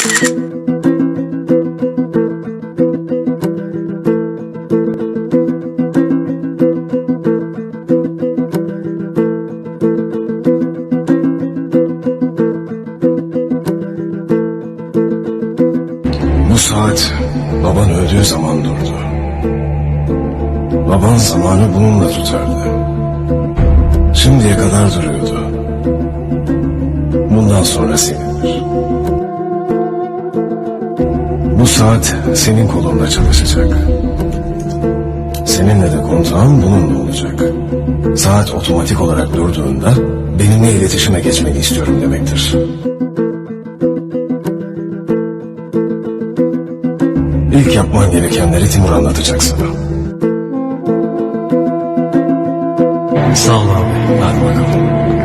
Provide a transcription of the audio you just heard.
Bu saat baban öldüğü zaman durdu. Baban zamanı bununla tutardı. Şimdiye kadar duruyordu. Bundan sonra senindir. Bu saat senin kolunda çalışacak. Seninle de kontağın bununla olacak. Saat otomatik olarak durduğunda benimle iletişime geçmeni istiyorum demektir. İlk yapman gerekenleri Timur anlatacak sana. Sağ ol abi. Hadi bakalım.